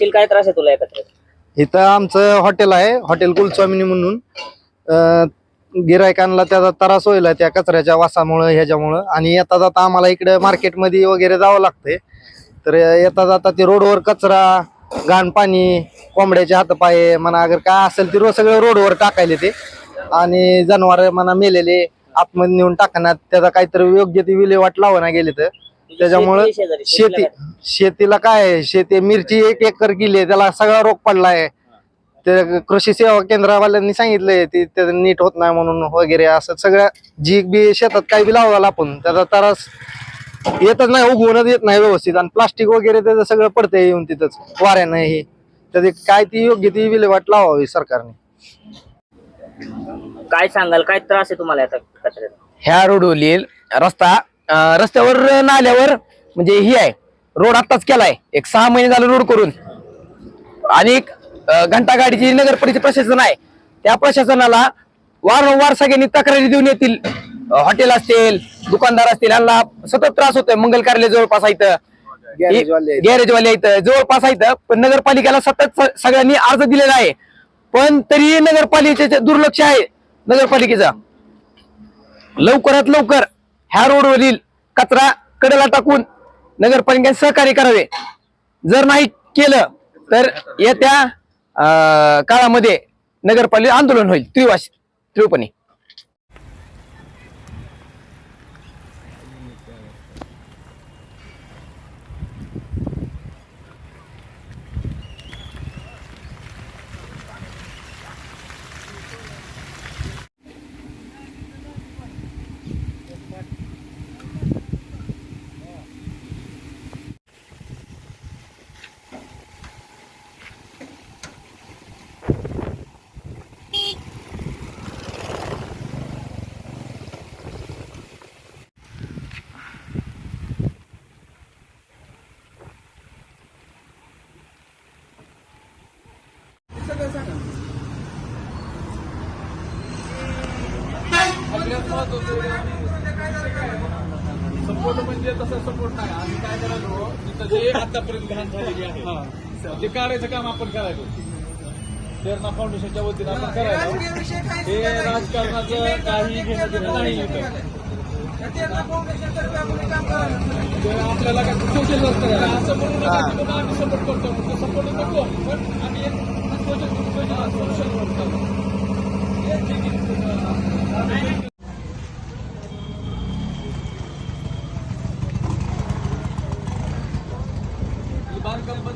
येशील काय त्रास आहे तुला एकत्र इथं आमचं हॉटेल आहे हॉटेल कुलस्वामिनी म्हणून. अं, गिरायकांना त्याचा त्रास होईल त्या कचऱ्याच्या वासामुळं ह्याच्यामुळं. आणि येता जाता आम्हाला इकडे मार्केटमध्ये वगैरे जावं लागतंय. तर येता जाता ते रोडवर कचरा घाण पाणी कोंबड्याचे हातपाय म्हणा अगर काय असेल ते रो सगळं रोडवर टाकायले ते. आणि जनावर म्हणा मेलेले आतमध्ये नेऊन टाकण्यात त्याचा काहीतरी योग्य ती विल्हेवाट लावणं गेले तर. त्याच्यामुळं शेती शेजारी? शेतीला काय आहे? शेती मिरची एक एकर गेली त्याला सगळा रोग पडलाय. ते कृषी सेवा केंद्रावाल्यांनी सांगितलंय ते त्याचं नीट होत नाही म्हणून वगैरे असं सगळ्या जी बी शेतात काही बी लावला आपण त्याचा त्रास येतच नाही उगवूनच येत नाही व्यवस्थित. आणि प्लास्टिक वगैरे त्याचं सगळं पडतंय येऊन तिथंच वाऱ्यानं हे त्याची काय ती योग्य ती विल्हेवाट लावावी सरकारने. काय सांगाल? काय त्रास आहे तुम्हाला आता कचऱ्याचा ह्या रोडवरील रस्ता अं, रस्त्यावर नाल्यावर म्हणजे ही आहे. रोड आत्ताच केलाय. एक सहा महिने झाले रोड करून. आणि एक अं, घंटा गाडीची नगर परिषद प्रशासन आहे. त्या प्रशासनाला वारंवार सगळ्यांनी तक्रारी देऊन येतील. हॉटेल असतील दुकानदार असतील यांना सतत त्रास होतोय. मंगल कार्यालय जवळपास आहे इथं. गॅरेजवाले आहेत. इथं जवळपास आहे इथं. पण नगरपालिकेला सतत सगळ्यांनी अर्ज दिलेला आहे. पण तरी नगरपालिकेचे दुर्लक्ष आहे नगरपालिकेचा. लवकरात लवकर ह्या रोडवरील कचरा कडेला टाकून नगरपालिकेने सहकार्य करावे. जर नाही केलं तर येत्या काळामध्ये नगरपालिका आंदोलन होईल. त्रिवाशी त्रिवपणी सपोर्ट म्हणजे तसं सपोर्ट नाही. आम्ही काय करायचो तिथं जे आतापर्यंत घाण झालेली आहे ते काढायचं काम आपण करायचो. प्रेरणा फाउंडेशनच्या वतीनं आपण करायचो. हे राजकारणाचं काही घेणं देणं नाही इथं. ते आपल्याला काय सोशल वर्क करायला असं म्हणून आम्ही सपोर्ट करतो. म्हणून सपोर्ट नको पण आम्ही एक सोशल वर्क करतो.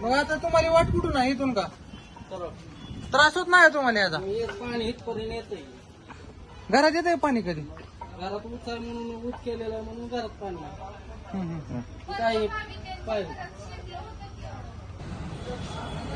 मग आता तुम्हाला वाट कुठून आहे? इथून का? त्रास होत नाही तुम्हाला याचा? पाणी इथपर्यंत येतंय. घरात येते पाणी कधी? घरात उचार म्हणून उच केलेला आहे म्हणून घरात पाणी आहे. हम्म, हम्म. काय पाहिजे पुढील